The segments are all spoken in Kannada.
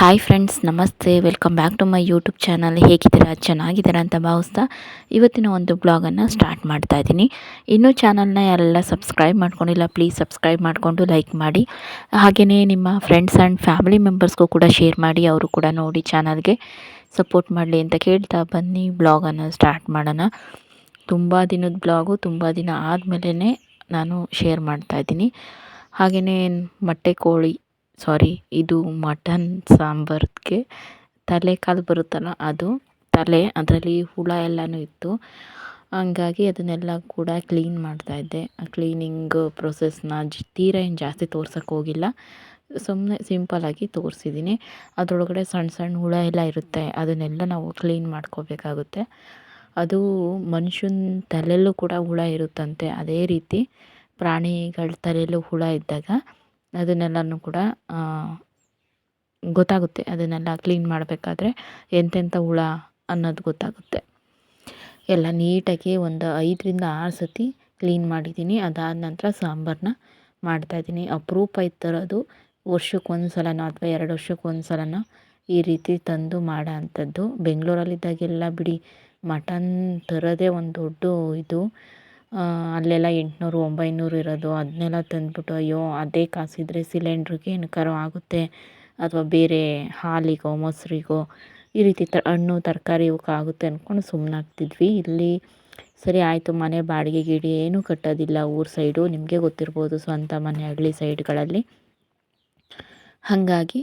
ಹಾಯ್ ಫ್ರೆಂಡ್ಸ್ ನಮಸ್ತೆ. Welcome back to my YouTube channel ಹೇಗಿದ್ದೀರಾ? ಚೆನ್ನಾಗಿದ್ದೀರಾ ಅಂತ ಭಾವಿಸ್ತಾ ಇವತ್ತಿನ ಒಂದು ಬ್ಲಾಗನ್ನು ಸ್ಟಾರ್ಟ್ ಮಾಡ್ತಾ ಇದ್ದೀನಿ. ಇನ್ನೂ ಚಾನಲ್ನ ಯಾರೆಲ್ಲ ಸಬ್ಸ್ಕ್ರೈಬ್ ಮಾಡ್ಕೊಂಡಿಲ್ಲ ಪ್ಲೀಸ್ ಸಬ್ಸ್ಕ್ರೈಬ್ ಮಾಡಿಕೊಂಡು ಲೈಕ್ ಮಾಡಿ. ಹಾಗೆಯೇ ನಿಮ್ಮ ಫ್ರೆಂಡ್ಸ್ ಆ್ಯಂಡ್ ಫ್ಯಾಮಿಲಿ ಮೆಂಬರ್ಸ್ಗೂ ಕೂಡ ಶೇರ್ ಮಾಡಿ, ಅವರು ಕೂಡ ನೋಡಿ ಚಾನಲ್ಗೆ ಸಪೋರ್ಟ್ ಮಾಡಲಿ ಅಂತ ಕೇಳ್ತಾ ಬನ್ನಿ. ಬ್ಲಾಗನ್ನು ಸ್ಟಾರ್ಟ್ ಮಾಡೋಣ. ತುಂಬ ದಿನದ ಬ್ಲಾಗು ತುಂಬ ದಿನ ಆದಮೇಲೆ ನಾನು ಶೇರ್ ಮಾಡ್ತಾ ಇದ್ದೀನಿ. ಹಾಗೆಯೇ ಮೊಟ್ಟೆ ಕೋಳಿ ಸಾರಿ ಇದು ಮಟನ್ ಸಾಂಬಾರ್ಗೆ ತಲೆ ಕಾಲು ಬರುತ್ತಲ್ಲ ಅದು. ತಲೆ, ಅದರಲ್ಲಿ ಹುಳ ಎಲ್ಲನೂ ಇತ್ತು. ಹಂಗಾಗಿ ಅದನ್ನೆಲ್ಲ ಕೂಡ ಕ್ಲೀನ್ ಮಾಡ್ತಾಯಿದ್ದೆ ಆ ಕ್ಲೀನಿಂಗ್ ಪ್ರೊಸೆಸ್ನ ತೀರ ಏನು ಜಾಸ್ತಿ ತೋರ್ಸೋಕ್ಕೆ ಹೋಗಿಲ್ಲ. ಸುಮ್ಮನೆ ಸಿಂಪಲ್ಲಾಗಿ ತೋರಿಸಿದ್ದೀನಿ ಅದರೊಳಗಡೆ ಸಣ್ಣ ಸಣ್ಣ ಹುಳ ಎಲ್ಲ ಇರುತ್ತೆ. ಅದನ್ನೆಲ್ಲ ನಾವು ಕ್ಲೀನ್ ಮಾಡ್ಕೋಬೇಕಾಗುತ್ತೆ. ಅದು ಮನುಷ್ಯನ ತಲೆಯಲ್ಲೂ ಕೂಡ ಹುಳ ಇರುತ್ತಂತೆ. ಅದೇ ರೀತಿ ಪ್ರಾಣಿಗಳ ತಲೆಯಲ್ಲೂ ಹುಳ ಇದ್ದಾಗ ಅದನ್ನೆಲ್ಲನೂ ಕೂಡ ಗೊತ್ತಾಗುತ್ತೆ. ಅದನ್ನೆಲ್ಲ ಕ್ಲೀನ್ ಮಾಡಬೇಕಾದ್ರೆ ಎಂತೆಂಥ ಹುಳ ಅನ್ನೋದು ಗೊತ್ತಾಗುತ್ತೆ. ಎಲ್ಲ ನೀಟಾಗಿ ಒಂದು ಐದರಿಂದ ಆರು ಸತಿ ಕ್ಲೀನ್ ಮಾಡಿದ್ದೀನಿ. ಅದಾದ ನಂತರ ಸಾಂಬಾರನ್ನ ಮಾಡ್ತಾಯಿದ್ದೀನಿ ಅಪರೂಪ ಥರದ್ದು ವರ್ಷಕ್ಕೆ ಒಂದು ಸಲನೋ ಅಥವಾ ಎರಡು ವರ್ಷಕ್ಕೆ ಒಂದು ಸಲನೋ ಈ ರೀತಿ ತಂದು ಮಾಡೋ ಅಂಥದ್ದು. ಬೆಂಗಳೂರಲ್ಲಿದ್ದಾಗೆಲ್ಲ ಬಿಡಿ, ಮಟನ್ ತರೋದೇ ಒಂದು ದೊಡ್ಡ ಇದು. ಅಲ್ಲೆಲ್ಲ ಎಂಟುನೂರು, ಒಂಬೈನೂರು ಇರೋದು, ಅದನ್ನೆಲ್ಲ ತಂದ್ಬಿಟ್ಟು ಅಯ್ಯೋ, ಅದೇ ಕಾಸಿದ್ರೆ ಸಿಲಿಂಡ್ರಿಗೆ ಏನಕ್ಕಾದ್ರು ಆಗುತ್ತೆ? ಅಥವಾ ಬೇರೆ ಹಾಲಿಗೋ, ಮೊಸರಿಗೋ, ಈ ರೀತಿ ತ, ಹಣ್ಣು, ತರಕಾರಿ ಇವಕ್ಕೆ ಆಗುತ್ತೆ ಅಂದ್ಕೊಂಡು ಸುಮ್ಮನಾಗ್ತಿದ್ವಿ ಇಲ್ಲಿ ಸರಿ ಆಯಿತು, ಮನೆ ಬಾಡಿಗೆ ಗೀಡಿ ಏನೂ ಕಟ್ಟೋದಿಲ್ಲ. ಊರ ಸೈಡು ನಿಮಗೆ ಗೊತ್ತಿರ್ಬೋದು ಸ್ವಂತ ಮನೆ, ಹಳ್ಳಿ ಸೈಡ್ಗಳಲ್ಲಿ. ಹಾಗಾಗಿ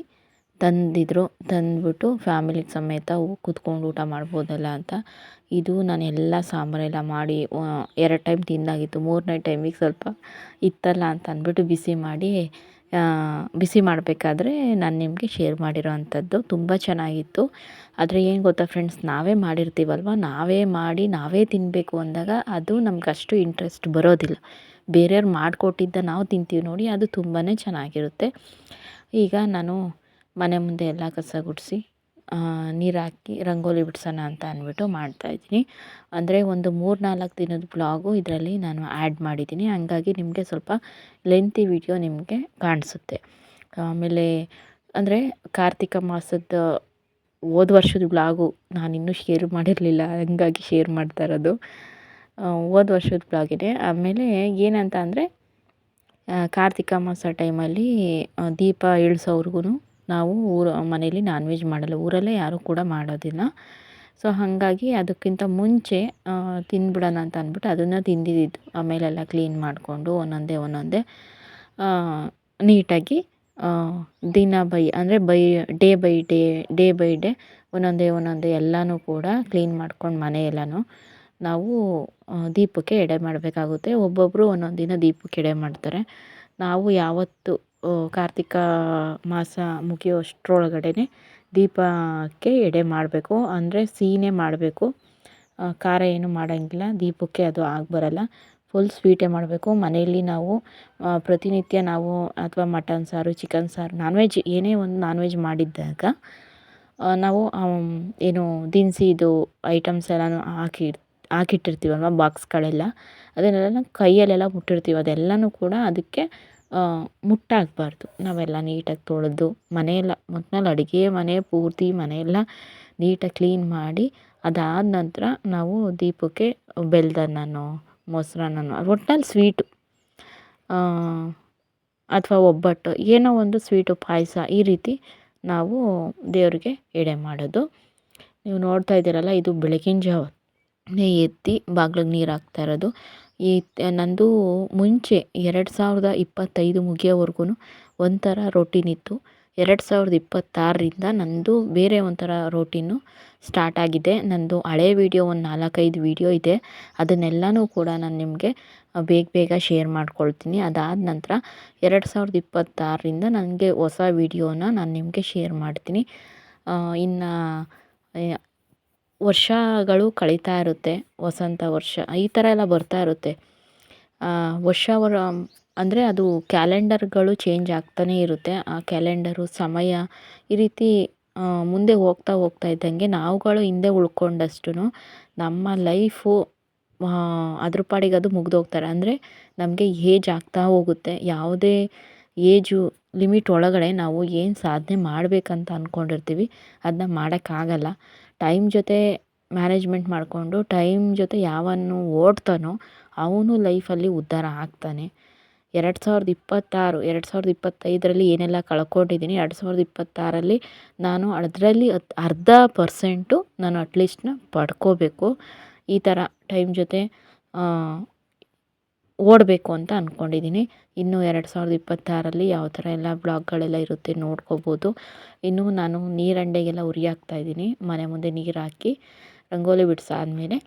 ತಂದಿದ್ರು, ತಂದ್ಬಿಟ್ಟು ಫ್ಯಾಮಿಲಿ ಸಮೇತ ಕೂತ್ಕೊಂಡು ಊಟ ಮಾಡ್ಬೋದಲ್ಲ ಅಂತ. ಇದು ನಾನು ಎಲ್ಲ ಸಾಂಬಾರೆಲ್ಲ ಮಾಡಿ ಎರಡು ಟೈಮ್ ತಿಂದಾಗಿತ್ತು. ಮೂರನೇ ಟೈಮಿಗೆ ಸ್ವಲ್ಪ ಇತ್ತಲ್ಲ ಅಂತ ಅಂದ್ಬಿಟ್ಟು ಬಿಸಿ ಮಾಡಿ ಬಿಸಿ ಮಾಡಬೇಕಾದ್ರೆ ನಾನು ನಿಮಗೆ ಶೇರ್ ಮಾಡಿರೋ ಅಂಥದ್ದು. ತುಂಬ ಚೆನ್ನಾಗಿತ್ತು. ಆದರೆ ಏನು ಗೊತ್ತಾ ಫ್ರೆಂಡ್ಸ್ ನಾವೇ ಮಾಡಿರ್ತೀವಲ್ವ? ನಾವೇ ಮಾಡಿ, ನಾವೇ ತಿನ್ನಬೇಕು ಅಂದಾಗ ಅದು ನಮ್ಗೆ ಅಷ್ಟು ಇಂಟ್ರೆಸ್ಟ್ ಬರೋದಿಲ್ಲ. ಬೇರೆಯವ್ರು ಮಾಡಿಕೊಟ್ಟಿದ್ದ ನಾವು ತಿಂತೀವಿ ನೋಡಿ, ಅದು ತುಂಬಾ ಚೆನ್ನಾಗಿರುತ್ತೆ. ಈಗ ನಾನು ಮನೆ ಮುಂದೆ ಎಲ್ಲ ಕಸ ಗುಡಿಸಿ ನೀರು ಹಾಕಿ ರಂಗೋಲಿ ಬಿಡ್ಸೋಣ ಅಂತ ಅಂದ್ಬಿಟ್ಟು ಮಾಡ್ತಾಯಿದ್ದೀನಿ ಅಂದರೆ ಒಂದು ಮೂರು ನಾಲ್ಕು ದಿನದ ಬ್ಲಾಗು ಇದರಲ್ಲಿ ನಾನು ಆ್ಯಡ್ ಮಾಡಿದ್ದೀನಿ. ಹಂಗಾಗಿ ನಿಮಗೆ ಸ್ವಲ್ಪ ಲೆಂತಿ ವಿಡಿಯೋ ನಿಮಗೆ ಕಾಣಿಸುತ್ತೆ. ಆಮೇಲೆ ಅಂದರೆ ಕಾರ್ತಿಕ ಮಾಸದ ಹೋದ ವರ್ಷದ ಬ್ಲಾಗು ನಾನಿನ್ನೂ ಶೇರ್ ಮಾಡಿರಲಿಲ್ಲ. ಹಂಗಾಗಿ ಶೇರ್ ಮಾಡ್ತಾ ಇರೋದು. ಹೋದ ವರ್ಷದ ಬ್ಲಾಗಿದೆ ಆಮೇಲೆ ಏನಂತ ಅಂದರೆ ಕಾರ್ತಿಕ ಮಾಸ ಟೈಮಲ್ಲಿ ದೀಪ ಇಳಿಸೋವ್ರಿಗೂ ನಾವು ಊರ ಮನೇಲಿ ನಾನ್ ವೆಜ್ ಮಾಡಲ್ಲ. ಊರಲ್ಲೇ ಯಾರೂ ಕೂಡ ಮಾಡೋದಿಲ್ಲ. ಸೊ ಹಾಗಾಗಿ ಅದಕ್ಕಿಂತ ಮುಂಚೆ ತಿಂದ್ಬಿಡೋಣ ಅಂತ ಅಂದ್ಬಿಟ್ಟು ಅದನ್ನು ತಿಂದಿದ್ದು. ಆಮೇಲೆಲ್ಲ ಕ್ಲೀನ್ ಮಾಡಿಕೊಂಡು ಒಂದೊಂದೇ ಒಂದೊಂದೇ ನೀಟಾಗಿ ದಿನ ಬೈ, ಅಂದರೆ by day by day day by day ಒಂದೊಂದೇ ಒಂದೊಂದೇ ಎಲ್ಲನೂ ಕೂಡ ಕ್ಲೀನ್ ಮಾಡ್ಕೊಂಡು ಮನೆ ಎಲ್ಲನೂ ನಾವು ದೀಪಕ್ಕೆ ಎಡೆ ಮಾಡಬೇಕಾಗುತ್ತೆ. ಒಬ್ಬೊಬ್ಬರು ಒಂದೊಂದು ದಿನ ದೀಪಕ್ಕೆ ಎಡೆ ಮಾಡ್ತಾರೆ. ನಾವು ಯಾವತ್ತು ಕಾರ್ತಿಕ ಮಾಸ ಮುಗಿಯೋಷ್ಟ್ರೊಳಗಡೆ ದೀಪಕ್ಕೆ ಎಡೆ ಮಾಡಬೇಕು. ಅಂದರೆ ಸಿಹಿನೇ ಮಾಡಬೇಕು. ಖಾರ ಏನು ಮಾಡೋಂಗಿಲ್ಲ. ದೀಪಕ್ಕೆ ಅದು ಆಗಿ ಬರಲ್ಲ. ಫುಲ್ ಸ್ವೀಟೇ ಮಾಡಬೇಕು. ಮನೆಯಲ್ಲಿ ನಾವು ಪ್ರತಿನಿತ್ಯ ನಾವು ಅಥವಾ ಮಟನ್ ಸಾರು ಚಿಕನ್ ಸಾರು ನಾನ್ ವೆಜ್ ಏನೇ ಒಂದು ನಾನ್ ವೆಜ್ ಮಾಡಿದ್ದಾಗ ನಾವು ಏನು ದಿನಸಿದು ಐಟಮ್ಸ್ ಎಲ್ಲನೂ ಹಾಕಿ, ಹಾಕಿಟ್ಟಿರ್ತೀವಲ್ವ ಬಾಕ್ಸ್ಗಳೆಲ್ಲ ಅದನ್ನೆಲ್ಲ ಕೈಯಲ್ಲೆಲ್ಲ ಮುಟ್ಟಿರ್ತೀವಿ. ಅದೆಲ್ಲನೂ ಕೂಡ ಅದಕ್ಕೆ ಮುಟ್ಟಾಗಬಾರ್ದು. ನಾವೆಲ್ಲ ನೀಟಾಗಿ ತೊಳೆದು ಮನೆಯೆಲ್ಲ ಒಟ್ನಲ್ಲಿ ಅಡುಗೆ ಮನೆ, ಪೂರ್ತಿ ಮನೆಯೆಲ್ಲ ನೀಟಾಗಿ ಕ್ಲೀನ್ ಮಾಡಿ ಅದಾದ ನಂತರ ನಾವು ದೀಪಕ್ಕೆ ಬೆಲ್ದನ್ನನೋ ಮೊಸರನ್ನನೋ ಒಟ್ನಲ್ಲಿ ಸ್ವೀಟು ಅಥವಾ ಒಬ್ಬಟ್ಟು, ಏನೋ ಒಂದು ಸ್ವೀಟು, ಪಾಯಸ ಈ ರೀತಿ ನಾವು ದೇವರಿಗೆ ಎಡೆ ಮಾಡೋದು. ನೀವು ನೋಡ್ತಾ ಇದ್ದೀರಲ್ಲ, ಇದು ಬೆಳಗಿನ ಜಾವ. ಎತ್ತಿ ಬಾಗ್ಲಿಗೆ ನೀರು ಹಾಕ್ತಾ ಇರೋದು. ಈ ನನ್ನದು ಮುಂಚೆ ಎರಡು ಸಾವಿರದ ಇಪ್ಪತ್ತೈದು ಮುಗಿಯೋವರೆಗೂ ಒಂಥರ ರೊಟೀನ್ ಇತ್ತು. ಎರಡು ಸಾವಿರದ ಇಪ್ಪತ್ತಾರರಿಂದ ನನ್ನದು ಬೇರೆ ಒಂಥರ ರೋಟೀನು ಸ್ಟಾರ್ಟ್ ಆಗಿದೆ. ನನ್ನದು ಹಳೆ ವೀಡಿಯೋ ಒಂದು ನಾಲ್ಕೈದು ವೀಡಿಯೋ ಇದೆ. ಅದನ್ನೆಲ್ಲನೂ ಕೂಡ ನಾನು ನಿಮಗೆ ಬೇಗ ಬೇಗ ಶೇರ್ ಮಾಡ್ಕೊಳ್ತೀನಿ. ಅದಾದ ನಂತರ ಎರಡು ಸಾವಿರದ ಇಪ್ಪತ್ತಾರರಿಂದ ನನಗೆ ಹೊಸ ವೀಡಿಯೋನ ನಾನು ನಿಮಗೆ ಶೇರ್ ಮಾಡ್ತೀನಿ. ಇನ್ನು ವರ್ಷಗಳು ಕಳೀತಾ ಇರುತ್ತೆ, ವಸಂತ ವರ್ಷ, ಈ ಥರ ಎಲ್ಲ ಬರ್ತಾ ಇರುತ್ತೆ. ವರ್ಷ ವರ, ಅಂದರೆ ಅದು ಕ್ಯಾಲೆಂಡರ್ಗಳು ಚೇಂಜ್ ಆಗ್ತಾನೇ ಇರುತ್ತೆ. ಆ ಕ್ಯಾಲೆಂಡರು, ಸಮಯ ಈ ರೀತಿ ಮುಂದೆ ಹೋಗ್ತಾ ಹೋಗ್ತಾ ಇದ್ದಂಗೆ ನಾವುಗಳು ಹಿಂದೆ ಉಳ್ಕೊಂಡಷ್ಟು ನಮ್ಮ ಲೈಫು ಅದ್ರ ಪಾಡಿಗೆ ಅದು ಮುಗ್ದೋಗ್ತಾರೆ ಅಂದರೆ ನಮಗೆ ಏಜ್ ಆಗ್ತಾ ಹೋಗುತ್ತೆ. ಯಾವುದೇ ಏಜು ಲಿಮಿಟ್ ಒಳಗಡೆ ನಾವು ಏನು ಸಾಧನೆ ಮಾಡಬೇಕಂತ ಅಂದ್ಕೊಂಡಿರ್ತೀವಿ ಅದನ್ನ ಮಾಡೋಕ್ಕಾಗಲ್ಲ. ಟೈಮ್ ಜೊತೆ ಮ್ಯಾನೇಜ್ಮೆಂಟ್ ಮಾಡಿಕೊಂಡು ಟೈಮ್ ಜೊತೆ ಯಾವನು ಓಡ್ತಾನೋ ಅವನು ಲೈಫಲ್ಲಿ ಉದ್ಧಾರ ಆಗ್ತಾನೆ. ಎರಡು ಸಾವಿರದ ಇಪ್ಪತ್ತಾರು, ಎರಡು ಸಾವಿರದ ಇಪ್ಪತ್ತೈದರಲ್ಲಿ ಏನೆಲ್ಲ ಕಳ್ಕೊಂಡಿದ್ದೀನಿ, ಎರಡು ಸಾವಿರದ ಇಪ್ಪತ್ತಾರಲ್ಲಿ ನಾನು ಅದರಲ್ಲಿ ಅರ್ಧ ಪರ್ಸೆಂಟು ನಾನು ಅಟ್ಲೀಸ್ಟ್ನ ಪಡ್ಕೋಬೇಕು. ಈ ಥರ ಟೈಮ್ ಜೊತೆ ಓಡಬೇಕು ಅಂತ ಅಂದ್ಕೊಂಡಿದ್ದೀನಿ ಇನ್ನು ಎರಡು ಸಾವಿರದ ಇಪ್ಪತ್ತಾರಲ್ಲಿ ಯಾವ ಥರ ಎಲ್ಲ ಬ್ಲಾಗ್ಗಳೆಲ್ಲ ಇರುತ್ತೆ ನೋಡ್ಕೋಬೋದು. ಇನ್ನು ನಾನು ನೀರಂಡೆಗೆಲ್ಲ ಉರಿ ಹಾಕ್ತಾಯಿದ್ದೀನಿ ಮನೆ ಮುಂದೆ ನೀರು ಹಾಕಿ ರಂಗೋಲಿ ಬಿಡಿಸಾದ್ಮೇಲೆ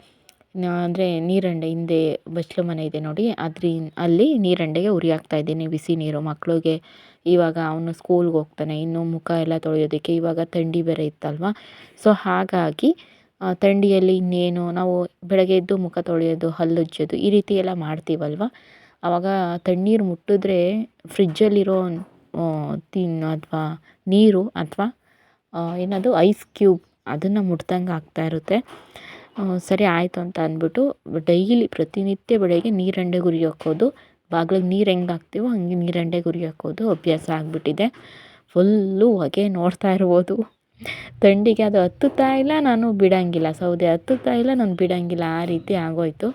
ಅಂದರೆ ನೀರಂಡೆ ಹಿಂದೆ ಬಚ್ಚಲು ಮನೆ ಇದೆ ನೋಡಿ ಅದ್ರಿನ್ ಅಲ್ಲಿ ನೀರಂಡೆಗೆ ಉರಿ ಹಾಕ್ತಾಯಿದ್ದೀನಿ ಬಿಸಿ ನೀರು. ಮಕ್ಕಳಿಗೆ ಇವಾಗ ಅವನು ಸ್ಕೂಲ್ಗೆ ಹೋಗ್ತಾನೆ, ಇನ್ನು ಮುಖ ಎಲ್ಲ ತೊಳೆಯೋದಕ್ಕೆ ಇವಾಗ ಥಂಡಿ ಬೇರೆ ಇತ್ತಲ್ವ? ಸೊ ಹಾಗಾಗಿ ಥಂಡಿಯಲ್ಲಿ ಇನ್ನೇನು, ನಾವು ಬೆಳಗ್ಗೆ ಎದ್ದು ಮುಖ ತೊಳೆಯೋದು, ಹಲ್ಲುಜ್ಜೋದು ಈ ರೀತಿ ಎಲ್ಲ ಮಾಡ್ತೀವಲ್ವ? ಆವಾಗ ತಣ್ಣೀರು ಮುಟ್ಟಿದ್ರೆ ಫ್ರಿಜ್ಜಲ್ಲಿರೋ ತಿನ್, ಅಥವಾ ನೀರು ಅಥವಾ ಏನದು ಐಸ್ ಕ್ಯೂಬ್ ಅದನ್ನು ಮುಟ್ದಂಗೆ ಆಗ್ತಾ ಇರುತ್ತೆ. ಸರಿ ಆಯಿತು ಅಂತ ಅಂದ್ಬಿಟ್ಟು ಡೈಲಿ ಪ್ರತಿನಿತ್ಯ ಬೆಳಗ್ಗೆ ನೀರಂಡೆ ಗುರಿ ಹಾಕೋದು ಬಾಗ್ಲಿಗೆ ನೀರು ಹೆಂಗೆ ಹಾಕ್ತೀವೋ ಹಂಗೆ ನೀರಂಡೆ ಗುರಿ ಹಾಕೋದು ಅಭ್ಯಾಸ ಆಗಿಬಿಟ್ಟಿದೆ. ಫುಲ್ಲು ಹೊಗೆ ನೋಡ್ತಾ ಇರ್ಬೋದು. ಥಂಡಿಗೆ ಅದು ಹತ್ತುತ್ತಾ ಇಲ್ಲ, ನಾನು ಬಿಡೋಂಗಿಲ್ಲ. ಸೌದೆ ಹತ್ತುತ್ತಾ ಇಲ್ಲ, ನಾನು ಬಿಡೋಂಗಿಲ್ಲ. ಆ ರೀತಿ ಆಗೋಯಿತು.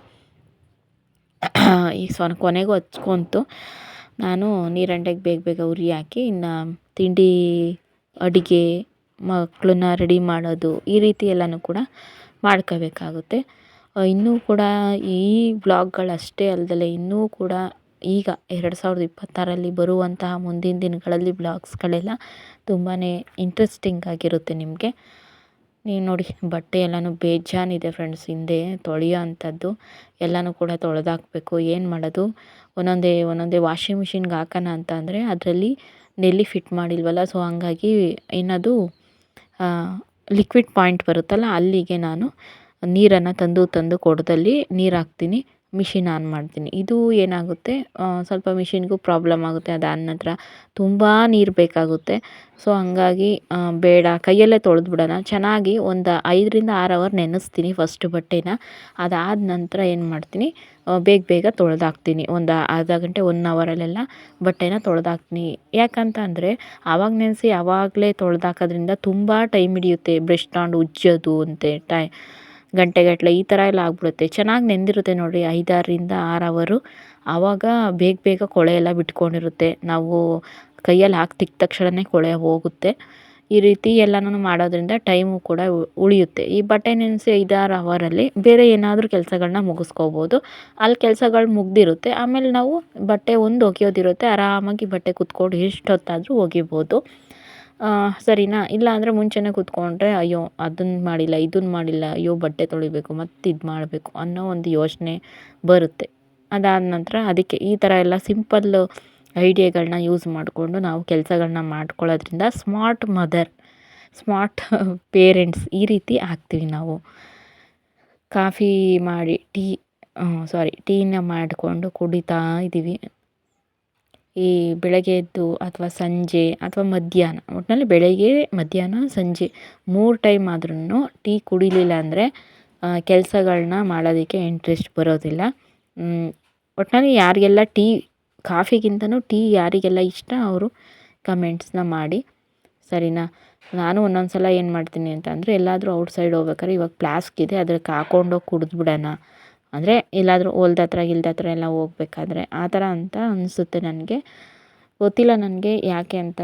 ಈ ಸೊನ್ ಕೊನೆಗೂ ಹಚ್ಕೊಂತು. ನಾನು ನೀರಂಡೆಗೆ ಬೇಗ ಬೇಗ ಉರಿ ಹಾಕಿ, ಇನ್ನು ತಿಂಡಿ, ಅಡುಗೆ, ಮಕ್ಕಳನ್ನ ರೆಡಿ ಮಾಡೋದು, ಈ ರೀತಿ ಎಲ್ಲನೂ ಕೂಡ ಮಾಡ್ಕೋಬೇಕಾಗುತ್ತೆ. ಇನ್ನೂ ಕೂಡ ಈ ಬ್ಲಾಗ್ಗಳಷ್ಟೇ ಅಲ್ದಲೆ, ಇನ್ನೂ ಕೂಡ ಈಗ ಎರಡು ಸಾವಿರದ ಇಪ್ಪತ್ತಾರರಲ್ಲಿ ಬರುವಂತಹ ಮುಂದಿನ ದಿನಗಳಲ್ಲಿ ಬ್ಲಾಗ್ಸ್ಗಳೆಲ್ಲ ತುಂಬಾ ಇಂಟ್ರೆಸ್ಟಿಂಗ್ ಆಗಿರುತ್ತೆ ನಿಮಗೆ. ನೀವು ನೋಡಿ, ಬಟ್ಟೆ ಎಲ್ಲನೂ ಬೇಜಾನಿದೆ ಫ್ರೆಂಡ್ಸ್ ಹಿಂದೆ ತೊಳೆಯೋ ಅಂಥದ್ದು ಎಲ್ಲನೂ ಕೂಡ ತೊಳೆದಾಕಬೇಕು. ಏನು ಮಾಡೋದು? ಒಂದೊಂದೇ ಒಂದೊಂದೇ ವಾಷಿಂಗ್ ಮಿಷಿನ್ಗೆ ಹಾಕೋಣ ಅಂತ ಅಂದರೆ ಅದರಲ್ಲಿ ನೆಲ್ಲಿ ಫಿಟ್ ಮಾಡಿಲ್ವಲ್ಲ ಸೊ ಹಂಗಾಗಿ ಏನದು ಲಿಕ್ವಿಡ್ ಪಾಯಿಂಟ್ ಬರುತ್ತಲ್ಲ ಅಲ್ಲಿಗೆ ನಾನು ನೀರನ್ನು ತಂದು ತಂದು ಕೊಡದಲ್ಲಿ ನೀರು ಹಾಕ್ತೀನಿ. ಮಿಷಿನ್ ಆನ್ ಮಾಡ್ತೀನಿ. ಇದು ಏನಾಗುತ್ತೆ? ಸ್ವಲ್ಪ ಮಿಷಿನ್ಗೂ ಪ್ರಾಬ್ಲಮ್ ಆಗುತ್ತೆ. ಅದಾದ ನಂತರ ತುಂಬ ನೀರು ಬೇಕಾಗುತ್ತೆ. ಸೊ, ಹಂಗಾಗಿ ಬೇಡ. ಕೈಯಲ್ಲೇ ತೊಳೆದ್ಬಿಡೋಣ ಚೆನ್ನಾಗಿ ಒಂದು ಐದರಿಂದ ಆರು ಅವರ್ ನೆನೆಸ್ತೀನಿ ಫಸ್ಟ್ ಬಟ್ಟೆನ. ಅದಾದ ನಂತರ ಏನು ಮಾಡ್ತೀನಿ? ಬೇಗ ಬೇಗ ತೊಳೆದಾಕ್ತೀನಿ. ಒಂದು ಅರ್ಧ ಗಂಟೆ, ಒನ್ ಅವರಲ್ಲೆಲ್ಲ ಬಟ್ಟೆನ ತೊಳೆದಾಕ್ತೀನಿ. ಯಾಕಂತ ಅಂದರೆ, ಆವಾಗ ನೆನೆಸಿ ಆವಾಗಲೇ ತೊಳೆದಾಕೋದ್ರಿಂದ ತುಂಬ ಟೈಮ್ ಹಿಡಿಯುತ್ತೆ. ಬ್ರಷ್ ತಗೊಂಡು ಉಜ್ಜೋದು ಅಂತೆ ಟೈ ಗಂಟೆಗಟ್ಟಲೆ ಈ ಥರ ಎಲ್ಲ ಆಗ್ಬಿಡುತ್ತೆ. ಚೆನ್ನಾಗಿ ನೆಂದಿರುತ್ತೆ ನೋಡಿ ಐದಾರರಿಂದ ಆರು ಅವರು ಆವಾಗ ಬೇಗ ಬೇಗ ಕೊಳೆ ಎಲ್ಲ ಬಿಟ್ಕೊಂಡಿರುತ್ತೆ. ನಾವು ಕೈಯಲ್ಲಿ ಹಾಕಿ ತಿಕ್ಕ ತಕ್ಷಣವೇ ಕೊಳೆ ಹೋಗುತ್ತೆ. ಈ ರೀತಿ ಎಲ್ಲನೂ ಮಾಡೋದ್ರಿಂದ ಟೈಮು ಕೂಡ ಉಳಿಯುತ್ತೆ. ಈ ಬಟ್ಟೆ ನೆನೆಸಿ ಐದಾರು ಅವರಲ್ಲಿ ಬೇರೆ ಏನಾದರೂ ಕೆಲಸಗಳನ್ನ ಮುಗಿಸ್ಕೋಬೋದು. ಅಲ್ಲಿ ಕೆಲಸಗಳು ಮುಗ್ದಿರುತ್ತೆ. ಆಮೇಲೆ ನಾವು ಬಟ್ಟೆ ಒಂದು ಒಗೆಯೋದಿರುತ್ತೆ. ಆರಾಮಾಗಿ ಬಟ್ಟೆ ಕುತ್ಕೊಂಡು ಎಷ್ಟೊತ್ತಾದರೂ ಒಗಿಬೋದು. ಸರಿನಾ? ಇಲ್ಲ ಅಂದರೆ ಮುಂಚೆನೇ ಕೂತ್ಕೊಂಡ್ರೆ ಅಯ್ಯೋ ಅದನ್ನ ಮಾಡಿಲ್ಲ ಇದನ್ನ ಮಾಡಿಲ್ಲ, ಅಯ್ಯೋ, ಬಟ್ಟೆ ತೊಳಿಬೇಕು, ಮತ್ತು ಇದು ಮಾಡಬೇಕು ಅನ್ನೋ ಒಂದು ಯೋಚನೆ ಬರುತ್ತೆ. ಅದಾದ ನಂತರ ಅದಕ್ಕೆ ಈ ಥರ ಎಲ್ಲ ಸಿಂಪಲ್ ಐಡಿಯಾಗಳನ್ನ ಯೂಸ್ ಮಾಡಿಕೊಂಡು ನಾವು ಕೆಲಸಗಳನ್ನ ಮಾಡ್ಕೊಳ್ಳೋದ್ರಿಂದ ಸ್ಮಾರ್ಟ್ ಮದರ್, ಸ್ಮಾರ್ಟ್ ಪೇರೆಂಟ್ಸ್ ಈ ರೀತಿ ಆಗ್ತೀವಿ ನಾವು. ಕಾಫಿ ಮಾಡಿ, ಟೀ ಸಾರಿ, ಟೀನ ಮಾಡಿಕೊಂಡು ಕುಡಿತಾ ಇದ್ದೀವಿ ಈ ಬೆಳಗ್ಗೆ ಎದ್ದು ಅಥವಾ ಸಂಜೆ ಅಥವಾ ಮಧ್ಯಾಹ್ನ ಒಟ್ಟಿನಲ್ಲಿ ಬೆಳಗ್ಗೆ, ಮಧ್ಯಾಹ್ನ, ಸಂಜೆ ಮೂರು ಟೈಮ್ ಆದ್ರೂ ಟೀ ಕುಡಿಲಿಲ್ಲ ಅಂದರೆ ಕೆಲಸಗಳನ್ನ ಮಾಡೋದಕ್ಕೆ ಇಂಟ್ರೆಸ್ಟ್ ಬರೋದಿಲ್ಲ. ಒಟ್ಟಿನಲ್ಲಿ ಯಾರಿಗೆಲ್ಲ ಟೀ, ಕಾಫಿಗಿಂತನೂ ಟೀ ಯಾರಿಗೆಲ್ಲ ಇಷ್ಟ, ಅವರು ಕಮೆಂಟ್ಸ್ನ ಮಾಡಿ. ಸರಿನಾ? ನಾನು ಒಂದೊಂದು ಸಲ ಏನು ಮಾಡ್ತೀನಿ ಅಂತಂದರೆ, ಎಲ್ಲಾದರೂ ಔಟ್ಸೈಡ್ ಹೋಗ್ಬೇಕಾದ್ರೆ ಇವಾಗ ಪ್ಲಾಸ್ಕ್ ಇದೆ ಅದಕ್ಕೆ ಹಾಕೊಂಡೋಗಿ ಕುಡಿದ್ಬಿಡೋಣ. ಅಂದರೆ ಎಲ್ಲಾದರೂ ಹೊಲ್ದ ಹತ್ರ ಗಿಲ್ದ ಹತ್ರ ಎಲ್ಲ ಹೋಗ್ಬೇಕಾದ್ರೆ ಆ ಥರ ಅಂತ ಅನಿಸುತ್ತೆ ನನಗೆ. ಗೊತ್ತಿಲ್ಲ ನನಗೆ ಯಾಕೆ ಅಂತ.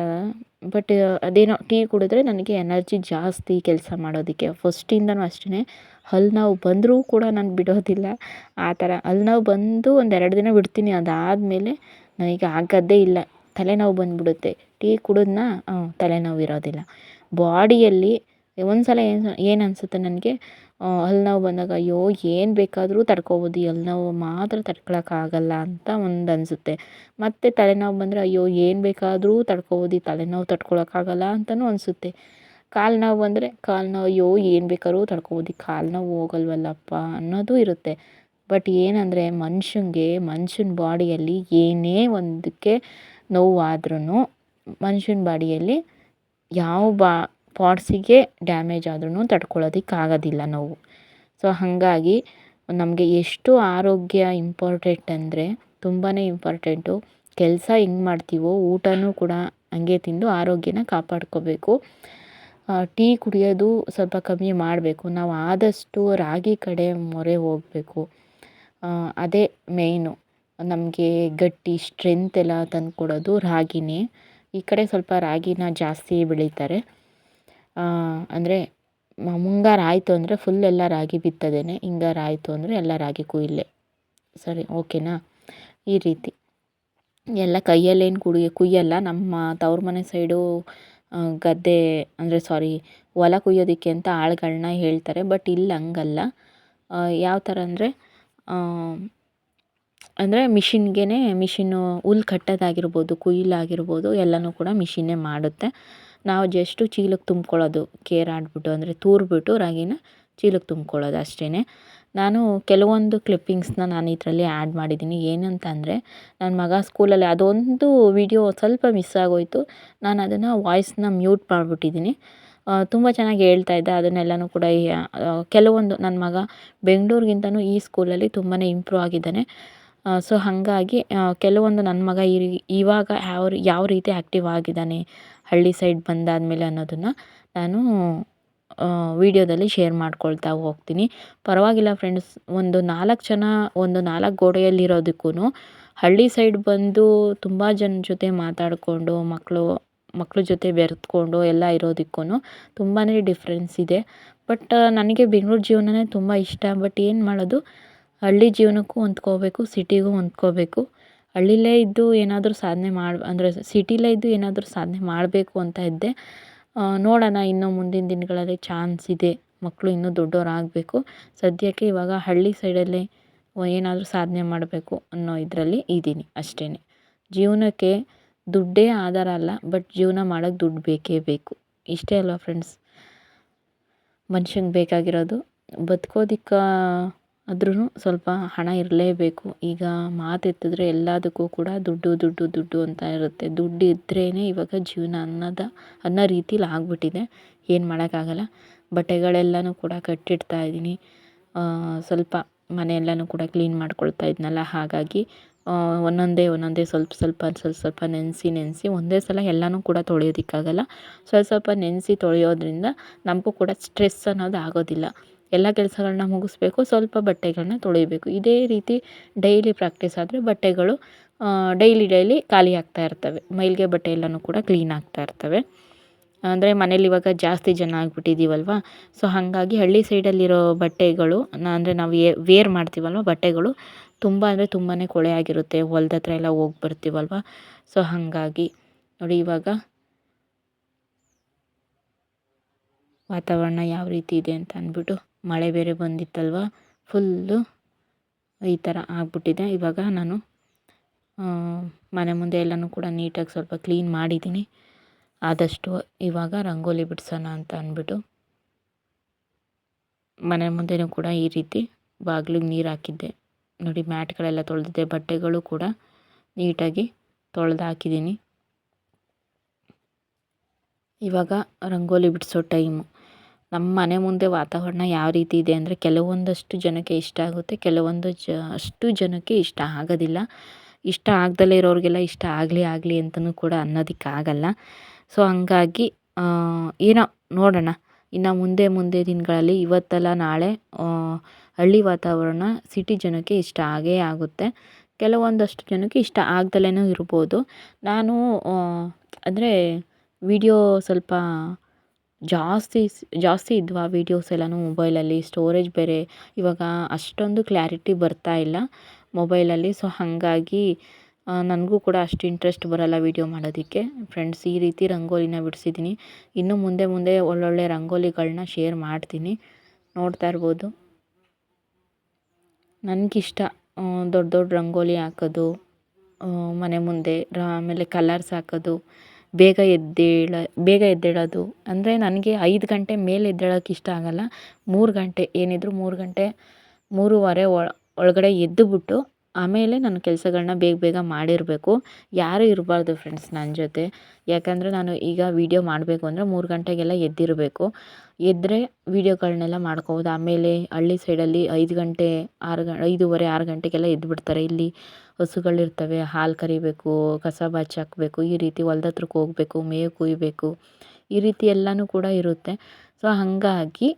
ಬಟ್ ಅದೇನೋ ಟೀ ಕುಡಿದ್ರೆ ನನಗೆ ಎನರ್ಜಿ ಜಾಸ್ತಿ ಕೆಲಸ ಮಾಡೋದಕ್ಕೆ. ಫಸ್ಟಿಂದನೂ ಅಷ್ಟೇ ಹಲ್ಲು ನೋವು ಬಂದರೂ ಕೂಡ ನಾನು ಬಿಡೋದಿಲ್ಲ. ಆ ಥರ ಹಲ್ಲು ನೋವು ಬಂದು ಒಂದೆರಡು ದಿನ ಬಿಡ್ತೀನಿ. ಅದಾದಮೇಲೆ ನನಗೆ ಆಗೋದೇ ಇಲ್ಲ. ತಲೆನೋವು ಬಂದುಬಿಡುತ್ತೆ. ಟೀ ಕುಡಿದ್ನಾ? ತಲೆನೋವು ಇರೋದಿಲ್ಲ. ಬಾಡಿಯಲ್ಲಿ ಒಂದು ಸಲ ಏನು ಏನು ಅನಿಸುತ್ತೆ ನನಗೆ? ಹಲ್ಲು ಬಂದಾಗ, ಅಯ್ಯೋ, ಏನು ಬೇಕಾದರೂ ತಡ್ಕೊಬೋದು ಈ ಮಾತ್ರ ತಡ್ಕೊಳಕ್ಕಾಗಲ್ಲ ಅಂತ ಒಂದು ಅನಿಸುತ್ತೆ. ಮತ್ತು ತಲೆನೋವು ಬಂದರೆ, ಅಯ್ಯೋ, ಏನು ಬೇಕಾದರೂ ತಡ್ಕೊಬೋದು, ಈ ತಲೆನೋವು ತಡ್ಕೊಳಕ್ಕಾಗಲ್ಲ ಅಂತಲೂ ಅನಿಸುತ್ತೆ. ಕಾಲು ನೋವು ಬಂದರೆ ಕಾಲು ನೋವು ಅಯ್ಯೋ, ಏನು ಬೇಕಾದ್ರೂ ತಡ್ಕೊಬೋದು ಕಾಲು ನೋವು ಹೋಗಲ್ವಲ್ಲಪ್ಪ ಅನ್ನೋದು ಇರುತ್ತೆ. ಬಟ್ ಏನಂದರೆ ಮನುಷ್ಯಂಗೆ ಮನುಷ್ಯನ ಬಾಡಿಯಲ್ಲಿ ಏನೇ ಒಂದಕ್ಕೆ ನೋವಾದ್ರೂ ಮನುಷ್ಯನ ಬಾಡಿಯಲ್ಲಿ ಯಾವ ಬಾ ಪಾರ್ಟ್ಸಿಗೆ ಡ್ಯಾಮೇಜ್ ಆದ್ರೂ ತಡ್ಕೊಳ್ಳೋದಕ್ಕಾಗೋದಿಲ್ಲ ನಾವು. ಸೊ, ಹಾಗಾಗಿ ನಮಗೆ ಎಷ್ಟು ಆರೋಗ್ಯ ಇಂಪಾರ್ಟೆಂಟ್ ಅಂದರೆ ತುಂಬಾ ಇಂಪಾರ್ಟೆಂಟು. ಕೆಲಸ ಹೆಂಗೆ ಮಾಡ್ತೀವೋ ಊಟನೂ ಕೂಡ ಹಂಗೆ ತಿಂದು ಆರೋಗ್ಯನ ಕಾಪಾಡ್ಕೋಬೇಕು. ಟೀ ಕುಡಿಯೋದು ಸ್ವಲ್ಪ ಕಮ್ಮಿ ಮಾಡಬೇಕು. ನಾವು ಆದಷ್ಟು ರಾಗಿ ಕಡೆ ಮೊರೆ ಹೋಗಬೇಕು. ಅದೇ ಮೇಯ್ನು. ನಮಗೆ ಗಟ್ಟಿ ಸ್ಟ್ರೆಂತ್ ಎಲ್ಲ ತಂದುಕೊಡೋದು ರಾಗಿನೇ. ಈ ಕಡೆ ಸ್ವಲ್ಪ ರಾಗಿನ ಜಾಸ್ತಿ ಬೆಳೀತಾರೆ. ಅಂದರೆ ಮುಂಗಾರು ಆಯಿತು ಅಂದರೆ ಫುಲ್ ಎಲ್ಲ ರಾಗಿ ಬಿತ್ತದೇನೆ, ಹಿಂಗಾರು ಆಯಿತು ಅಂದರೆ ಎಲ್ಲ ರಾಗಿ ಕೊಯ್ಲೇ. ಸರಿ ಓಕೆನಾ ಈ ರೀತಿ. ಎಲ್ಲ ಕೈಯಲ್ಲೇನು ಕುಡಿ, ಕುಯ್ಯಲ್ಲ? ನಮ್ಮ ತವ್ರ ಮನೆ ಸೈಡು ಗದ್ದೆ, ಅಂದರೆ ಸಾರಿ ಹೊಲ ಕುಯ್ಯೋದಕ್ಕೆ ಅಂತ ಆಳುಗಳನ್ನ ಹೇಳ್ತಾರೆ ಬಟ್ ಇಲ್ಲಿ ಹಂಗಲ್ಲ. ಯಾವ ಥರ ಅಂದರೆ ಅಂದರೆ ಮಿಷಿನ್ಗೆ ಮಿಷಿನ್ನು ಹುಲ್ ಕಟ್ಟೋದಾಗಿರ್ಬೋದು, ಕುಯ್ಲಾಗಿರ್ಬೋದು, ಎಲ್ಲನೂ ಕೂಡ ಮಿಷಿನ್ನೇ ಮಾಡುತ್ತೆ. ನಾವು ಜಸ್ಟು ಚೀಲಕ್ಕೆ ತುಂಬ್ಕೊಳ್ಳೋದು ಕೇರ್ ಆಡ್ಬಿಟ್ಟು ಅಂದರೆ ತೂರ್ಬಿಟ್ಟು ರಾಗಿನ ಚೀಲಕ್ಕೆ ತುಂಬ್ಕೊಳ್ಳೋದು ಅಷ್ಟೇ ನಾನು ಕೆಲವೊಂದು ಕ್ಲಿಪ್ಪಿಂಗ್ಸ್ನ ನಾನು ಇದರಲ್ಲಿ ಆ್ಯಡ್ ಮಾಡಿದ್ದೀನಿ. ಏನಂತ ಅಂದರೆ ನನ್ನ ಮಗ ಸ್ಕೂಲಲ್ಲಿ ಅದೊಂದು ವಿಡಿಯೋ ಸ್ವಲ್ಪ ಮಿಸ್ ಆಗೋಯಿತು. ನಾನು ಅದನ್ನು ವಾಯ್ಸ್ನ ಮ್ಯೂಟ್ ಮಾಡಿಬಿಟ್ಟಿದ್ದೀನಿ. ತುಂಬ ಚೆನ್ನಾಗಿ ಹೇಳ್ತಾ ಇದ್ದ. ಅದನ್ನೆಲ್ಲನೂ ಕೂಡ ಕೆಲವೊಂದು ನನ್ನ ಮಗ ಬೆಂಗಳೂರಿಗಿಂತನೂ ಈ ಸ್ಕೂಲಲ್ಲಿ ತುಂಬಾ ಇಂಪ್ರೂವ್ ಆಗಿದ್ದಾನೆ. ಸೊ ಹಾಗಾಗಿ ಕೆಲವೊಂದು ನನ್ನ ಮಗ ಈ ಇವಾಗ ಯಾವ ಯಾವ ರೀತಿ ಆ್ಯಕ್ಟಿವ್ ಆಗಿದ್ದಾನೆ, ಹಳ್ಳಿ ಸೈಡ್ ಬಂದಾದಮೇಲೆ ಅನ್ನೋದನ್ನು ನಾನು ವೀಡಿಯೋದಲ್ಲಿ ಶೇರ್ ಮಾಡ್ಕೊಳ್ತಾ ಹೋಗ್ತೀನಿ. ಪರವಾಗಿಲ್ಲ ಫ್ರೆಂಡ್ಸ್ ಒಂದು ನಾಲ್ಕು ಜನ, ಒಂದು ನಾಲ್ಕು ಗೋಡೆಯಲ್ಲಿರೋದಕ್ಕೂ ಹಳ್ಳಿ ಸೈಡ್ ಬಂದು ತುಂಬ ಜನ ಜೊತೆ ಮಾತಾಡಿಕೊಂಡು ಮಕ್ಕಳು ಮಕ್ಕಳ ಜೊತೆ ಬೆರೆತ್ಕೊಂಡು ಎಲ್ಲ ಇರೋದಕ್ಕೂ ತುಂಬಾ ಡಿಫ್ರೆನ್ಸ್ ಇದೆ. ಬಟ್ ನನಗೆ ಬೆಂಗಳೂರು ಜೀವನನೇ ತುಂಬ ಇಷ್ಟ. ಬಟ್ ಏನು ಮಾಡೋದು? ಹಳ್ಳಿ ಜೀವನಕ್ಕೂ ಹೊಂದ್ಕೋಬೇಕು, ಸಿಟಿಗೂ ಹೊಂದ್ಕೋಬೇಕು. ಹಳ್ಳಿಲೇ ಇದ್ದು ಏನಾದರೂ ಸಾಧನೆ ಮಾಡಿ, ಅಂದರೆ ಸಿಟಿಲೇ ಇದ್ದು ಏನಾದರೂ ಸಾಧನೆ ಮಾಡಬೇಕು ಅಂತ ಇದ್ದೆ. ನೋಡೋಣ, ಇನ್ನೂ ಮುಂದಿನ ದಿನಗಳಲ್ಲಿ ಚಾನ್ಸ್ ಇದೆ. ಮಕ್ಕಳು ಇನ್ನೂ ದೊಡ್ಡವರಾಗಬೇಕು ಸದ್ಯಕ್ಕೆ ಇವಾಗ ಹಳ್ಳಿ ಸೈಡಲ್ಲೇ ಏನಾದರೂ ಸಾಧನೆ ಮಾಡಬೇಕು ಅನ್ನೋ ಇದರಲ್ಲಿ ಇದ್ದೀನಿ ಅಷ್ಟೇ ಜೀವನಕ್ಕೆ ದುಡ್ಡೇ ಆಧಾರ ಅಲ್ಲ, ಬಟ್ ಜೀವನ ಮಾಡೋಕ್ಕೆ ದುಡ್ಡು ಬೇಕೇ ಬೇಕು. ಇಷ್ಟೇ ಅಲ್ವಾ ಫ್ರೆಂಡ್ಸ್? ಮನುಷ್ಯಂಗೆ ಬೇಕಾಗಿರೋದು. ಬದುಕೋದಿಕ್ಕೆ ಆದ್ರೂ ಸ್ವಲ್ಪ ಹಣ ಇರಲೇಬೇಕು. ಈಗ ಮಾತೆತ್ತಿದ್ರೆ ಎಲ್ಲದಕ್ಕೂ ಕೂಡ ದುಡ್ಡು ದುಡ್ಡು ದುಡ್ಡು ಅಂತ ಇರುತ್ತೆ. ದುಡ್ಡು ಇದ್ರೇ ಇವಾಗ ಜೀವನ ಅನ್ನೋದು, ಅನ್ನೋ ರೀತಿಲಿ ಆಗಿಬಿಟ್ಟಿದೆ. ಏನು ಮಾಡೋಕ್ಕಾಗಲ್ಲ. ಬಟ್ಟೆಗಳೆಲ್ಲನೂ ಕೂಡ ಕಟ್ಟಿಡ್ತಾ ಇದ್ದೀನಿ. ಸ್ವಲ್ಪ ಮನೆ ಕೂಡ ಕ್ಲೀನ್ ಮಾಡ್ಕೊಳ್ತಾ ಇದ್ನಲ್ಲ. ಹಾಗಾಗಿ ಒಂದೊಂದೇ ಒಂದೊಂದೇ ಸ್ವಲ್ಪ ಸ್ವಲ್ಪ ಸ್ವಲ್ಪ ಸ್ವಲ್ಪ ನೆನೆಸಿ ನೆನೆಸಿ ಒಂದೇ ಸಲ ಎಲ್ಲನೂ ಕೂಡ ತೊಳೆಯೋದಕ್ಕಾಗಲ್ಲ. ಸ್ವಲ್ಪ ಸ್ವಲ್ಪ ನೆನೆಸಿ ತೊಳೆಯೋದ್ರಿಂದ ನಮಗೂ ಕೂಡ ಸ್ಟ್ರೆಸ್ ಅನ್ನೋದು ಆಗೋದಿಲ್ಲ. ಎಲ್ಲ ಕೆಲಸಗಳನ್ನ ಮುಗಿಸ್ಬೇಕು, ಸ್ವಲ್ಪ ಬಟ್ಟೆಗಳನ್ನ ತೊಳಿಬೇಕು. ಇದೇ ರೀತಿ ಡೈಲಿ ಪ್ರಾಕ್ಟೀಸ್ ಆದರೆ ಬಟ್ಟೆಗಳು ಡೈಲಿ ಡೈಲಿ ಖಾಲಿ ಆಗ್ತಾ ಇರ್ತವೆ. ಮೈಲಿಗೆ ಬಟ್ಟೆ ಎಲ್ಲನೂ ಕೂಡ ಕ್ಲೀನ್ ಆಗ್ತಾ ಇರ್ತವೆ. ಅಂದರೆ ಮನೇಲಿ ಇವಾಗ ಜಾಸ್ತಿ ಜನ ಆಗಿಬಿಟ್ಟಿದ್ದೀವಲ್ವ ಸೊ ಹಾಗಾಗಿ ಹಳ್ಳಿ ಸೈಡಲ್ಲಿರೋ ಬಟ್ಟೆಗಳು, ಅಂದರೆ ನಾವು ವೇರ್ ಮಾಡ್ತೀವಲ್ವ ಬಟ್ಟೆಗಳು, ತುಂಬ ಅಂದರೆ ತುಂಬಾ ಕೊಳೆ ಆಗಿರುತ್ತೆ. ಹೊಲ್ದ ಹತ್ರ ಎಲ್ಲ ಹೋಗಿ ಬರ್ತೀವಲ್ವ? ಸೊ ಹಾಗಾಗಿ ನೋಡಿ ಇವಾಗ ವಾತಾವರಣ ಯಾವ ರೀತಿ ಇದೆ ಅಂತ ಅಂದ್ಬಿಟ್ಟು ಮಳೆ ಬೇರೆ ಬಂದಿತ್ತಲ್ವ? ಫುಲ್ಲು ಈ ಥರ ಆಗಿಬಿಟ್ಟಿದೆ. ಇವಾಗ ನಾನು ಮನೆ ಮುಂದೆ ಎಲ್ಲನೂ ಕೂಡ ನೀಟಾಗಿ ಸ್ವಲ್ಪ ಕ್ಲೀನ್ ಮಾಡಿದ್ದೀನಿ. ಆದಷ್ಟು ಇವಾಗ ರಂಗೋಲಿ ಬಿಡಿಸೋಣ ಅಂತ ಅಂದ್ಬಿಟ್ಟು, ಮನೆ ಮುಂದೆಯೂ ಕೂಡ ಈ ರೀತಿ ಬಾಗಿಲಿಗೆ ನೀರು ಹಾಕಿದ್ದೆ. ನೋಡಿ, ಮ್ಯಾಟ್ಗಳೆಲ್ಲ ತೊಳೆದಿದ್ದೆ ಬಟ್ಟೆಗಳು ಕೂಡ ನೀಟಾಗಿ ತೊಳೆದು ಹಾಕಿದ್ದೀನಿ. ಇವಾಗ ರಂಗೋಲಿ ಬಿಡಿಸೋ ಟೈಮು. ನಮ್ಮ ಮನೆ ಮುಂದೆ ವಾತಾವರಣ ಯಾವ ರೀತಿ ಇದೆ ಅಂದರೆ ಕೆಲವೊಂದಷ್ಟು ಜನಕ್ಕೆ ಇಷ್ಟ ಆಗುತ್ತೆ, ಕೆಲವೊಂದು ಜ, ಅಷ್ಟು ಜನಕ್ಕೆ ಇಷ್ಟ ಆಗೋದಿಲ್ಲ. ಇಷ್ಟ ಆಗದಲ್ಲೇ ಇರೋರಿಗೆಲ್ಲ ಇಷ್ಟ ಆಗಲಿ ಆಗಲಿ ಅಂತಲೂ ಕೂಡ ಅನ್ನೋದಕ್ಕಾಗಲ್ಲ ಸೊ, ಹಂಗಾಗಿ ಏನೋ ನೋಡೋಣ. ಇನ್ನು ಮುಂದೆ ಮುಂದೆ ದಿನಗಳಲ್ಲಿ ಇವತ್ತಲ್ಲ ನಾಳೆ ಹಳ್ಳಿ ವಾತಾವರಣ ಸಿಟಿ ಜನಕ್ಕೆ ಇಷ್ಟ ಆಗೇ ಆಗುತ್ತೆ. ಕೆಲವೊಂದಷ್ಟು ಜನಕ್ಕೆ ಇಷ್ಟ ಆಗ್ದಲೇ ಇರ್ಬೋದು. ನಾನು ಅಂದರೆ ವಿಡಿಯೋ ಸ್ವಲ್ಪ ಜಾಸ್ತಿ ಜಾಸ್ತಿ ಇದ್ವಾ ವೀಡಿಯೋಸ್ ಎಲ್ಲ ಮೊಬೈಲಲ್ಲಿ ಸ್ಟೋರೇಜ್ ಬೇರೆ. ಇವಾಗ ಅಷ್ಟೊಂದು ಕ್ಲಾರಿಟಿ ಬರ್ತಾ ಇಲ್ಲ ಮೊಬೈಲಲ್ಲಿ ಸೊ ಹಾಗಾಗಿ ನನಗೂ ಕೂಡ ಅಷ್ಟು ಇಂಟ್ರೆಸ್ಟ್ ಬರಲ್ಲ ವೀಡಿಯೋ ಮಾಡೋದಕ್ಕೆ. ಫ್ರೆಂಡ್ಸ್ ಈ ರೀತಿ ರಂಗೋಲಿನ ಬಿಡಿಸಿದ್ದೀನಿ ಇನ್ನು ಮುಂದೆ ಮುಂದೆ ಒಳ್ಳೊಳ್ಳೆ ರಂಗೋಲಿಗಳನ್ನ ಶೇರ್ ಮಾಡ್ತೀನಿ. ನೋಡ್ತಾ ಇರ್ಬೋದು. ನನಗಿಷ್ಟ ದೊಡ್ಡ ದೊಡ್ಡ ರಂಗೋಲಿ ಹಾಕೋದು ಮನೆ ಮುಂದೆ ಆಮೇಲೆ ಕಲರ್ಸ್ ಹಾಕೋದು ಬೇಗ ಎದ್ದೇಳ, ಬೇಗ ಎದ್ದೇಳೋದು. ಅಂದರೆ ನನಗೆ ಐದು ಗಂಟೆ ಮೇಲೆ ಎದ್ದೇಳೋಕೆ ಇಷ್ಟ ಆಗೋಲ್ಲ. ಮೂರು ಗಂಟೆ ಏನಿದ್ರೂ ಮೂರು ಗಂಟೆ, ಮೂರುವರೆ ಒಳಗಡೆ ಎದ್ದುಬಿಟ್ಟು ಆಮೇಲೆ ನನ್ನ ಕೆಲಸಗಳನ್ನ ಬೇಗ ಬೇಗ ಮಾಡಿರಬೇಕು. ಯಾರೂ ಇರಬಾರ್ದು ಫ್ರೆಂಡ್ಸ್ ನನ್ನ ಜೊತೆ. ಯಾಕಂದರೆ ನಾನು ಈಗ ವೀಡಿಯೋ ಮಾಡಬೇಕು ಅಂದರೆ ಮೂರು ಗಂಟೆಗೆಲ್ಲ ಎದ್ದಿರಬೇಕು. ಎದ್ದರೆ ವೀಡಿಯೋಗಳನ್ನೆಲ್ಲ ಮಾಡ್ಕೋಬೋದು. ಆಮೇಲೆ ಹಳ್ಳಿ ಸೈಡಲ್ಲಿ ಐದು ಗಂಟೆ, ಆರು ಗ, ಐದೂವರೆ, ಆರು ಗಂಟೆಗೆಲ್ಲ ಎದ್ದುಬಿಡ್ತಾರೆ ಇಲ್ಲಿ ಹಸುಗಳಿರ್ತವೆ, ಹಾಲು ಕರಿಬೇಕು, ಕಸ ಬಾಚಿ ಹಾಕಬೇಕು, ಈ ರೀತಿ ಹೊಲ್ದ ಹತ್ರಕ್ಕೆ ಹೋಗ್ಬೇಕು, ಮೇವು ಕುಯ್ಬೇಕು, ಈ ರೀತಿ ಎಲ್ಲನೂ ಕೂಡ ಇರುತ್ತೆ. ಸೊ ಹಾಗಾಗಿ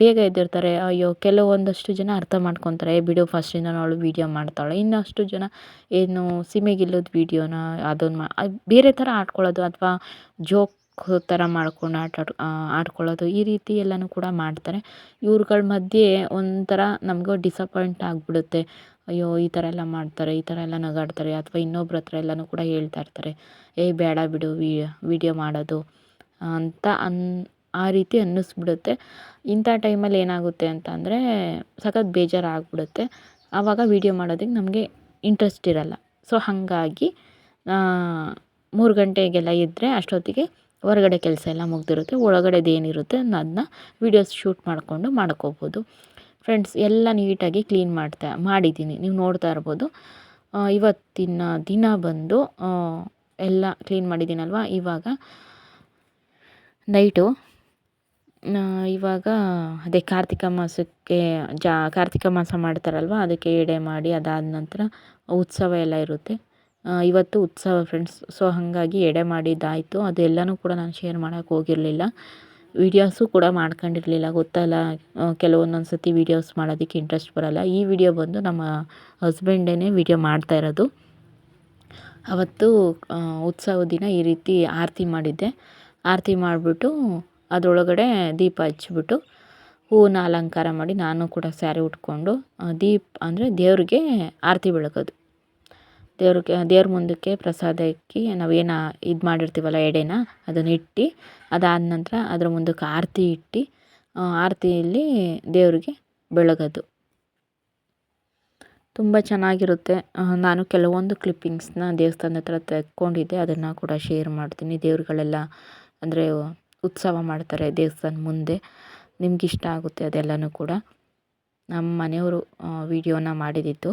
ಬೇಗ ಎದ್ದಿರ್ತಾರೆ. ಅಯ್ಯೋ, ಕೆಲವೊಂದಷ್ಟು ಜನ ಅರ್ಥ ಮಾಡ್ಕೊತಾರೆ. ಬಿಡು ಫಸ್ಟಿಂದ ಅವಳು ವೀಡಿಯೋ ಮಾಡ್ತಾಳೆ. ಇನ್ನಷ್ಟು ಜನ, ಏನು, ಸೀಮೆಗಿಲ್ಲದ ವೀಡಿಯೋನ ಅದನ್ನು ಮಾ ಬೇರೆ ಥರ ಆಡ್ಕೊಳ್ಳೋದು ಅಥವಾ ಜೋಕ್ ಥರ ಮಾಡ್ಕೊಂಡು ಆಟ ಆಡ್ಕೊಳ್ಳೋದು ಈ ರೀತಿ ಎಲ್ಲನೂ ಕೂಡ ಮಾಡ್ತಾರೆ. ಇವ್ರುಗಳ ಮಧ್ಯೆ ಒಂಥರ ನಮಗೂ ಡಿಸಪಾಯಿಂಟ್ ಆಗಿಬಿಡುತ್ತೆ. ಅಯ್ಯೋ, ಈ ಥರ ಎಲ್ಲ ಮಾಡ್ತಾರೆ, ಈ ಥರ ಎಲ್ಲ ನಗಾಡ್ತಾರೆ. ಅಥವಾ ಇನ್ನೊಬ್ರ ಹತ್ರ ಎಲ್ಲನೂ ಕೂಡ ಹೇಳ್ತಾ ಇರ್ತಾರೆ. ಏಯ್ ಬೇಡ ಬಿಡು ವೀಡಿಯೋ ಮಾಡೋದು. ಅಂತ ಅನ್ ಆ ರೀತಿ ಅನ್ನಿಸ್ಬಿಡುತ್ತೆ. ಇಂಥ ಟೈಮಲ್ಲಿ ಏನಾಗುತ್ತೆ ಅಂತ ಅಂದರೆ ಸಖತ್ ಬೇಜಾರು ಆಗಿಬಿಡುತ್ತೆ ಆವಾಗ ವೀಡಿಯೋ ಮಾಡೋದಕ್ಕೆ ನಮಗೆ ಇಂಟ್ರೆಸ್ಟ್ ಇರಲ್ಲ. ಸೊ ಹಾಗಾಗಿ ಮೂರು ಗಂಟೆಗೆಲ್ಲ ಇದ್ದರೆ ಅಷ್ಟೊತ್ತಿಗೆ ಹೊರಗಡೆ ಕೆಲಸ ಎಲ್ಲ ಮುಗಿದಿರುತ್ತೆ. ಒಳಗಡೆದು ಏನಿರುತ್ತೆ ಅದನ್ನ ವೀಡಿಯೋಸ್ ಶೂಟ್ ಮಾಡಿಕೊಂಡು ಮಾಡ್ಕೋಬೋದು. ಫ್ರೆಂಡ್ಸ್ ಎಲ್ಲ ನೀಟಾಗಿ ಕ್ಲೀನ್ ಮಾಡ್ತಾ, ಮಾಡಿದ್ದೀನಿ. ನೀವು ನೋಡ್ತಾ ಇರ್ಬೋದು. ಇವತ್ತಿನ ದಿನ ಬಂದು ಎಲ್ಲ ಕ್ಲೀನ್ ಮಾಡಿದ್ದೀನಲ್ವ? ಇವಾಗ ನೈಟು ಇವಾಗ ಅದೇ ಕಾರ್ತಿಕ ಮಾಸಕ್ಕೆ ಜಾ ಕಾರ್ತಿಕ ಮಾಸ ಮಾಡ್ತಾರಲ್ವ, ಅದಕ್ಕೆ ಎಡೆ ಮಾಡಿ ಅದಾದ ನಂತರ ಉತ್ಸವ ಎಲ್ಲ ಇರುತ್ತೆ. ಇವತ್ತು ಉತ್ಸವ ಫ್ರೆಂಡ್ಸ್ ಸೊ ಹಾಗಾಗಿ ಎಡೆ ಮಾಡಿದ್ದಾಯಿತು. ಅದೆಲ್ಲನೂ ಕೂಡ ನಾನು ಶೇರ್ ಮಾಡೋಕ್ಕೆ ಹೋಗಿರಲಿಲ್ಲ. ವೀಡಿಯೋಸು ಕೂಡ ಮಾಡ್ಕೊಂಡಿರಲಿಲ್ಲ, ಗೊತ್ತಲ್ಲ? ಕೆಲವೊಂದೊಂದು ಸತಿ ವೀಡಿಯೋಸ್ ಮಾಡೋದಕ್ಕೆ ಇಂಟ್ರೆಸ್ಟ್ ಬರೋಲ್ಲ. ಈ ವಿಡಿಯೋ ಬಂದು ನಮ್ಮ ಹಸ್ಬೆಂಡೇ ವಿಡಿಯೋ ಮಾಡ್ತಾ ಇರೋದು. ಅವತ್ತು ಉತ್ಸವ ದಿನ ಈ ರೀತಿ ಆರತಿ ಮಾಡಿದ್ದೆ. ಆರತಿ ಮಾಡಿಬಿಟ್ಟು ಅದರೊಳಗಡೆ ದೀಪ ಹಚ್ಚಿಬಿಟ್ಟು ಹೂವನ್ನ ಅಲಂಕಾರ ಮಾಡಿ ನಾನು ಕೂಡ ಸ್ಯಾರಿ ಉಟ್ಕೊಂಡು ದೀಪ ಅಂದರೆ ದೇವ್ರಿಗೆ ಆರತಿ ಬೆಳಗೋದು. ದೇವ್ರಿಗೆ, ದೇವ್ರ ಮುಂದಕ್ಕೆ ಪ್ರಸಾದ ಇಕ್ಕಿ ನಾವೇನು ಇದು ಮಾಡಿರ್ತೀವಲ್ಲ ಎಡೆನ ಅದನ್ನು ಇಟ್ಟು, ಅದಾದ ನಂತರ ಅದ್ರ ಮುಂದಕ್ಕೆ ಆರತಿ ಇಟ್ಟು ಆರತಿಯಲ್ಲಿ ದೇವರಿಗೆ ಬೆಳಗೋದು. ತುಂಬ ಚೆನ್ನಾಗಿರುತ್ತೆ. ನಾನು ಕೆಲವೊಂದು ಕ್ಲಿಪ್ಪಿಂಗ್ಸ್ನ ದೇವಸ್ಥಾನದ ಹತ್ರ ತೆಕ್ಕೊಂಡಿದ್ದೆ. ಅದನ್ನು ಕೂಡ ಶೇರ್ ಮಾಡ್ತೀನಿ. ದೇವ್ರುಗಳೆಲ್ಲ ಅಂದರೆ ಉತ್ಸವ ಮಾಡ್ತಾರೆ ದೇವಸ್ಥಾನ ಮುಂದೆ. ನಿಮ್ಗೆ ಇಷ್ಟ ಆಗುತ್ತೆ ಅದೆಲ್ಲನೂ ಕೂಡ. ನಮ್ಮ ಮನೆಯವರು ವೀಡಿಯೋನ ಮಾಡಿದ್ದಿತ್ತು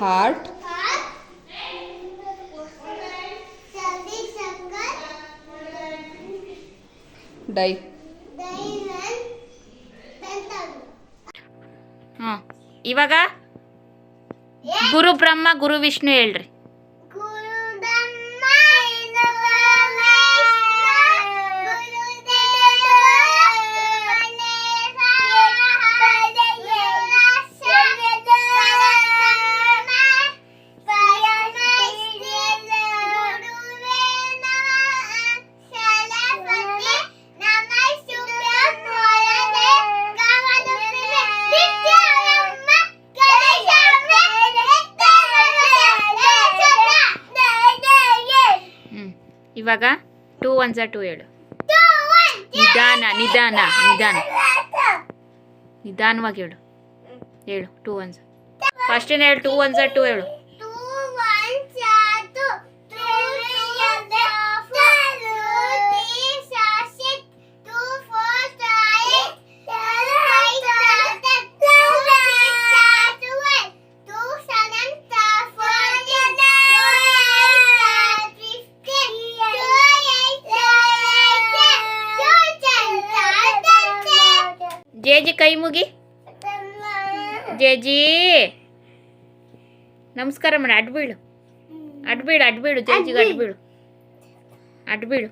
heart. Die ಹಾಂ ಇವಾಗ ಗುರು ಬ್ರಹ್ಮ ಗುರು ವಿಷ್ಣು ಹೇಳ್ರಿ. ಇವಾಗ ಟೂ ಒನ್ ಝ ಟೂ ಹೇಳು ನಿಧಾನ ನಿಧಾನ ನಿಧಾನ. ನಿಧಾನವಾಗಿ ಹೇಳು ಹೇಳು ಟೂ ಒನ್ ಝ ಫಸ್ಟಿನ ಹೇಳು? ಟೂ ಒನ್ ಝ ಟೂ ಹೇಳು ಕೈ ಮುಗಿ ಜೇಜಿ ನಮಸ್ಕಾರ ಮಾಡಿ ಅಡ್ಬೀಳು ಅಡ್ಬೀಡು ಅಡ್ಬೀಡು ಜೇಜಿಗೆ ಅಡ್ಬೀಳು ಅಡ್ಬೀಳು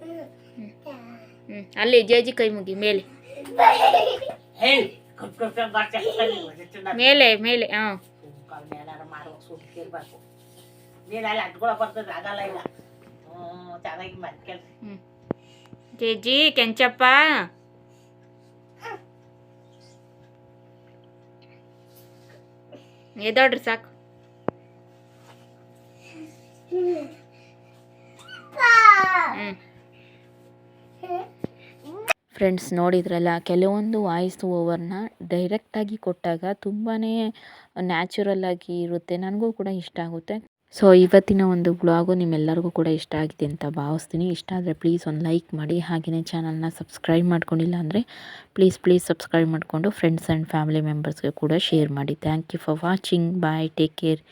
ಹ್ಞೂ ಅಲ್ಲಿ ಜೇಜಿ ಕೈ ಮುಗಿ ಮೇಲೆ ಹೇಳಿ ಕಪ್ ಕಪ್ ಕಪ್ ಬರ್ತಾ ಮೇಲೆ ಮೇಲೆ ಹಾಂ ಏನಾರು ಮಾಡುವ ಸುಟ್ಟಿ ಇರ್ಬೇಕು ನೀನು ಅಲ್ಲಿ ಅಟ್ಕೊಳಕ್ ಬರ್ತದೆ ಆಗಲ್ಲ ಈಗ ಹ್ಞೂ ಚೆನ್ನಾಗಿ ಮಾಡಿ ಕೆಲಸ ಹ್ಞೂ ಜೇಜಿ, ಕೆಂಚಪ್ಪ. ಎದೋಡ್ರಿ ಸಾಕು. ಫ್ರೆಂಡ್ಸ್, ನೋಡಿದ್ರಲ್ಲ, ಕೆಲವೊಂದು ವಾಯ್ಸ್ ಓವರ್ನ ಡೈರೆಕ್ಟಾಗಿ ಕೊಟ್ಟಾಗ ತುಂಬಾ ನ್ಯಾಚುರಲ್ ಆಗಿ ಇರುತ್ತೆ. ನನಗೂ ಕೂಡ ಇಷ್ಟ ಆಗುತ್ತೆ. ಸೊ, ಇವತ್ತಿನ ಒಂದು ಬ್ಲಾಗು ನಿಮ್ಮೆಲ್ಲರಿಗೂ ಕೂಡ ಇಷ್ಟ ಆಗಿದೆ ಅಂತ ಭಾವಿಸ್ತೀನಿ. ಇಷ್ಟ ಆದರೆ ಪ್ಲೀಸ್ ಒಂದು ಲೈಕ್ ಮಾಡಿ. ಹಾಗೆಯೇ ಚಾನಲ್ನ ಸಬ್ಸ್ಕ್ರೈಬ್ ಮಾಡ್ಕೊಂಡಿಲ್ಲ ಅಂದರೆ ಪ್ಲೀಸ್ ಪ್ಲೀಸ್ ಸಬ್ಸ್ಕ್ರೈಬ್ ಮಾಡಿಕೊಂಡು ಫ್ರೆಂಡ್ಸ್ ಆ್ಯಂಡ್ ಫ್ಯಾಮಿಲಿ ಮೆಂಬರ್ಸ್ಗೆ ಕೂಡ ಶೇರ್ ಮಾಡಿ. Thank you for watching bye take care